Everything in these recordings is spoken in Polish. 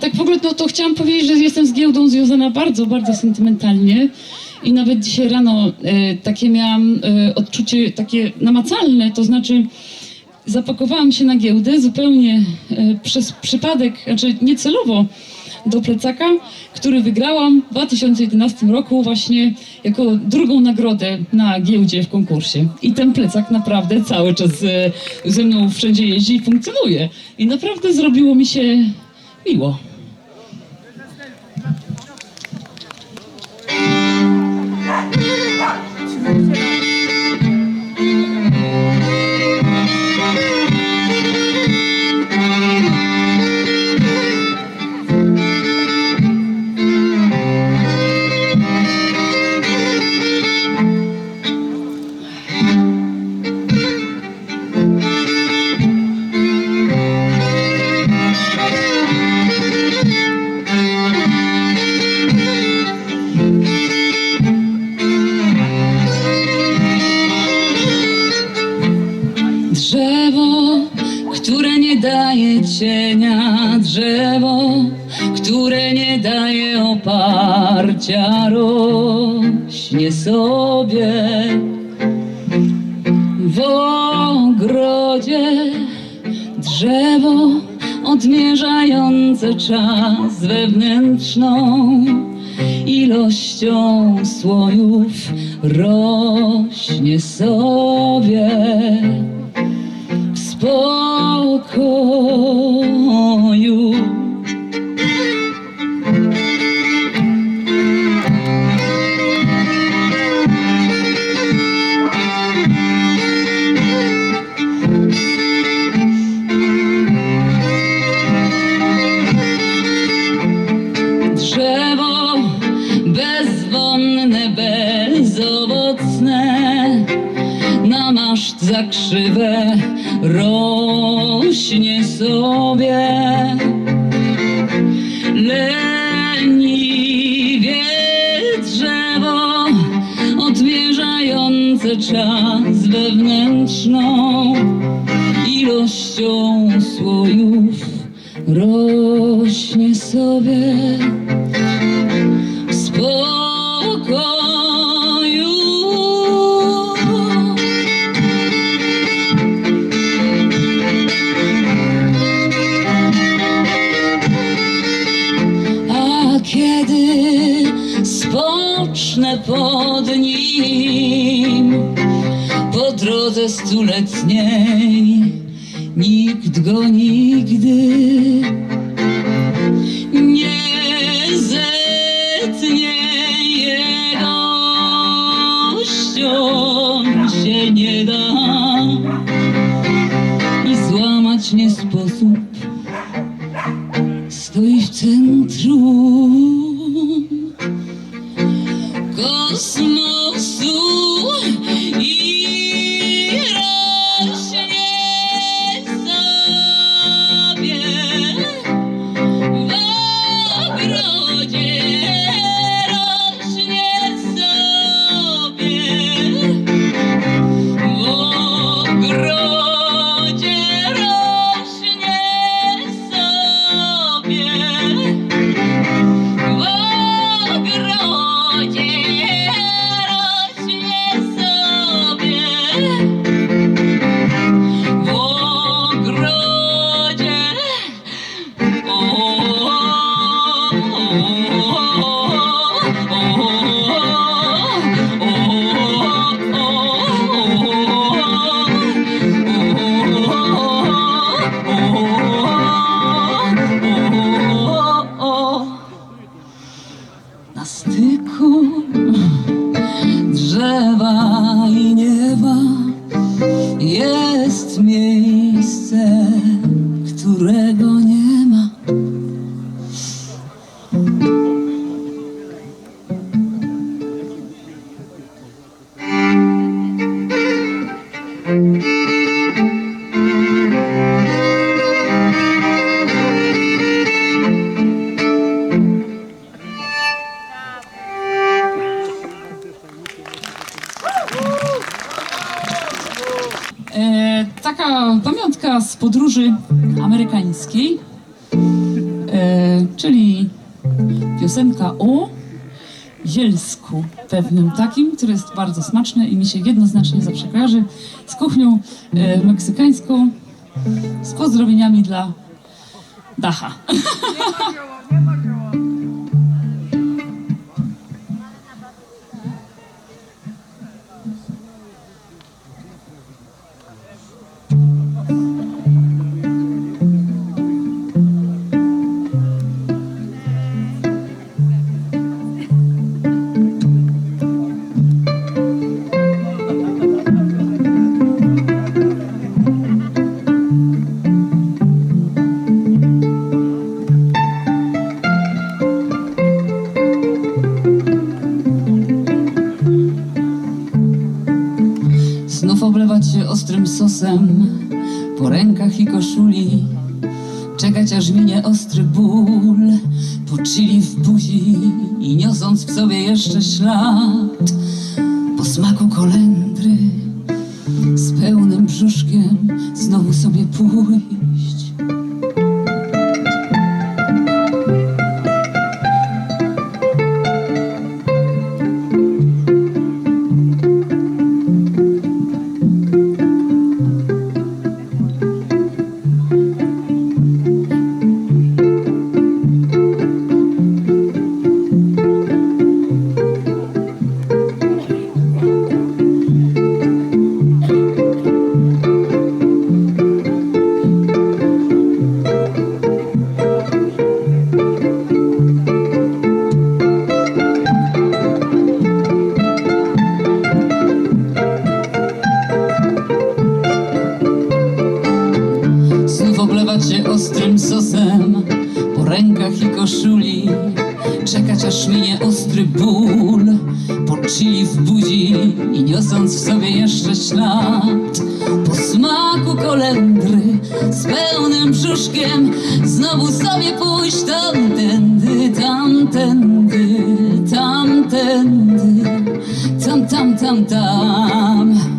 tak w ogóle no to chciałam powiedzieć, że jestem z giełdą związana bardzo, bardzo sentymentalnie. I nawet dzisiaj rano e, takie miałam e, odczucie takie namacalne, to znaczy zapakowałam się na giełdę zupełnie e, przez przypadek, znaczy niecelowo do plecaka, który wygrałam w 2011 roku właśnie jako drugą nagrodę na giełdzie w konkursie. I ten plecak naprawdę cały czas e, ze mną wszędzie jeździ i funkcjonuje. I naprawdę zrobiło mi się miło. Daje oparcia, rośnie sobie w ogrodzie. Drzewo odmierzające czas wewnętrzną ilością słojów rośnie sobie w spokoju. Za krzywe rośnie sobie. Leniwie drzewo odmierzające czas wewnętrzną ilością słojów rośnie sobie drodze stuletniej, nikt go nigdy na styku drzewa podróży amerykańskiej. E, czyli piosenka o zielsku pewnym takim, który jest bardzo smaczny i mi się jednoznacznie zawsze kojarzy z kuchnią e, meksykańską z pozdrowieniami dla Dacha. Ostrym sosem po rękach i koszuli. Czekać aż minie ostry ból po chili w buzi i niosąc w sobie jeszcze ślad po smaku kolendry z pełnym brzuszkiem znowu sobie pójść. I koszuli. Czekać aż minie ostry ból po chili w buzi i niosąc w sobie jeszcze ślad po smaku kolendry z pełnym brzuszkiem znowu sobie pójść tamtędy, tamtędy, tamtędy, tam, tam, tam, tam. Tamtędy,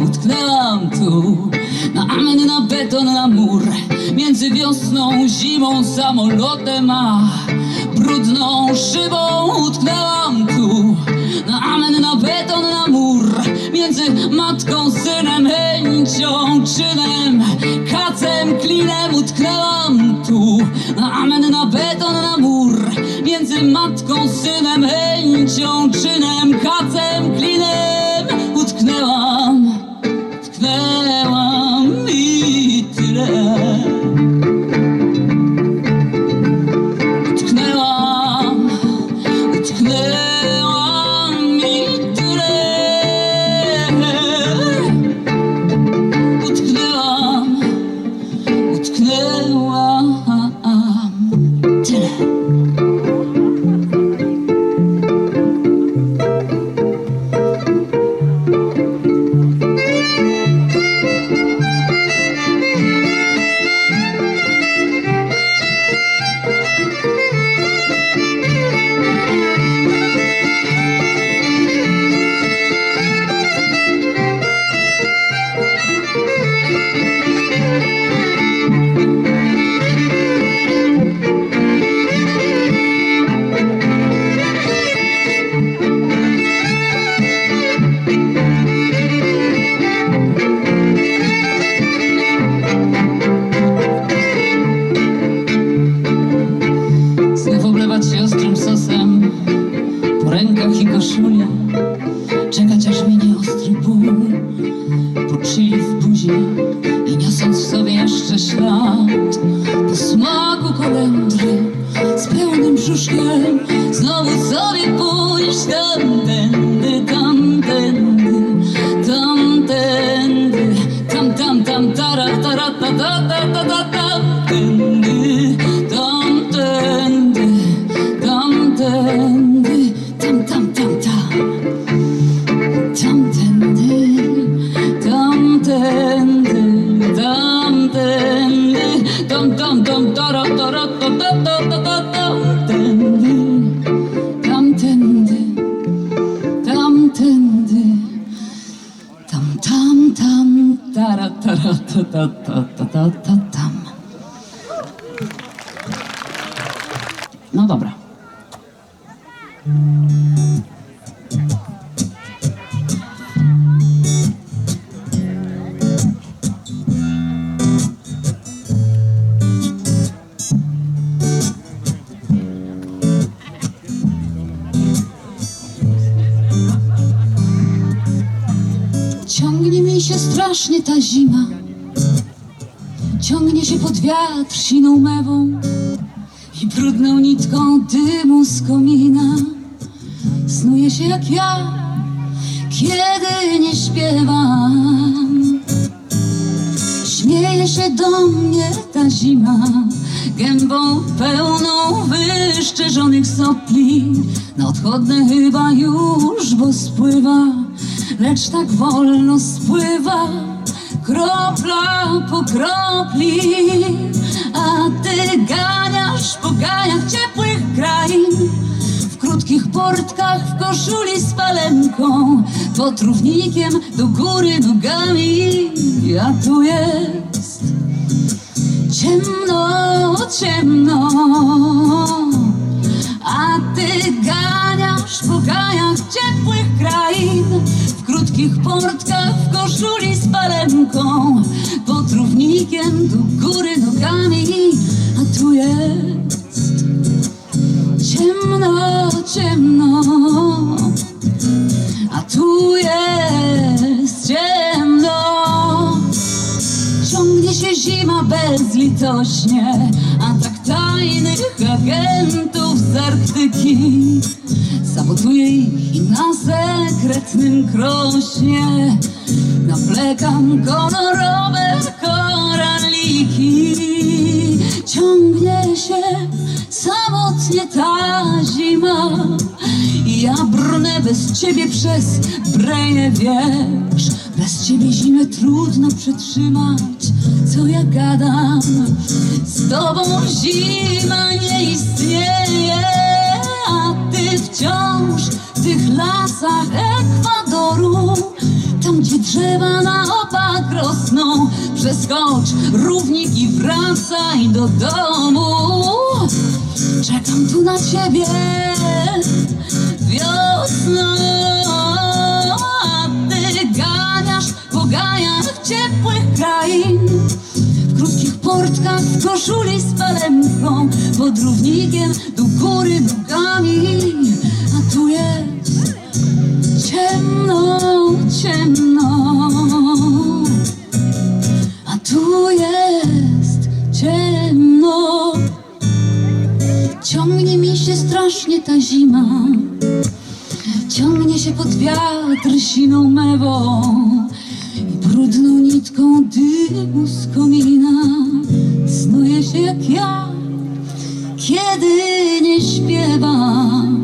Utknęłam tu, na amen, na beton, na mur. Między wiosną, zimą, samolotem, a brudną szybą. Utknęłam tu, na amen, na beton, na mur. Między matką, synem, chęcią, czynem, kacem, klinem. Utknęłam tu, na amen, na beton, na mur. Między matką, synem, chęcią, No dobra. Ciągnie mi się strasznie ta zima. Ciągnie się pod wiatr siną mewą i brudną nitką dymu z komina. Snuje się jak ja, kiedy nie śpiewam. Śmieje się do mnie ta zima, gębą pełną wyszczerzonych sopli. Na odchodne chyba już, bo spływa, lecz tak wolno spływa, kropla po kropli. A ty ganiasz po ganiach ciepłych krain, w krótkich portkach, w koszuli z palemką, pod równikiem do góry nogami. A tu jest ciemno, ciemno. A ty ganiasz po gajach ciepłych krain, w krótkich portkach, w koszuli z palemką, pod równikiem do góry A tu jest ciemno, ciemno. A tu jest ciemno. Ciągnie się zima bezlitośnie, atak tajnych agentów z Arktyki. Sabotuje ich na sekretnym krośnie Naplekam kolorowe koraliki Ciągnie się samotnie ta zima. Ja brnę bez ciebie przez breje wiersz Bez ciebie zimę trudno przetrzymać Co ja gadam. Z tobą zima nie istnieje A ty wciąż w tych lasach Ekwadoru tam gdzie drzewa na opak rosną Przeskocz równik i wracaj do domu. Czekam tu na ciebie wiosną ty ganiasz po gajach ciepłych krain. W krótkich portkach, w koszuli z palemką Pod równikiem do góry nogami. A tu jest ciemno, ciemno. A tu jest ciemno. Ciągnie mi się strasznie ta zima. Ciągnie się pod wiatr siną mewą. I brudną nitką dymu z komina. Snuje się jak ja, kiedy nie śpiewam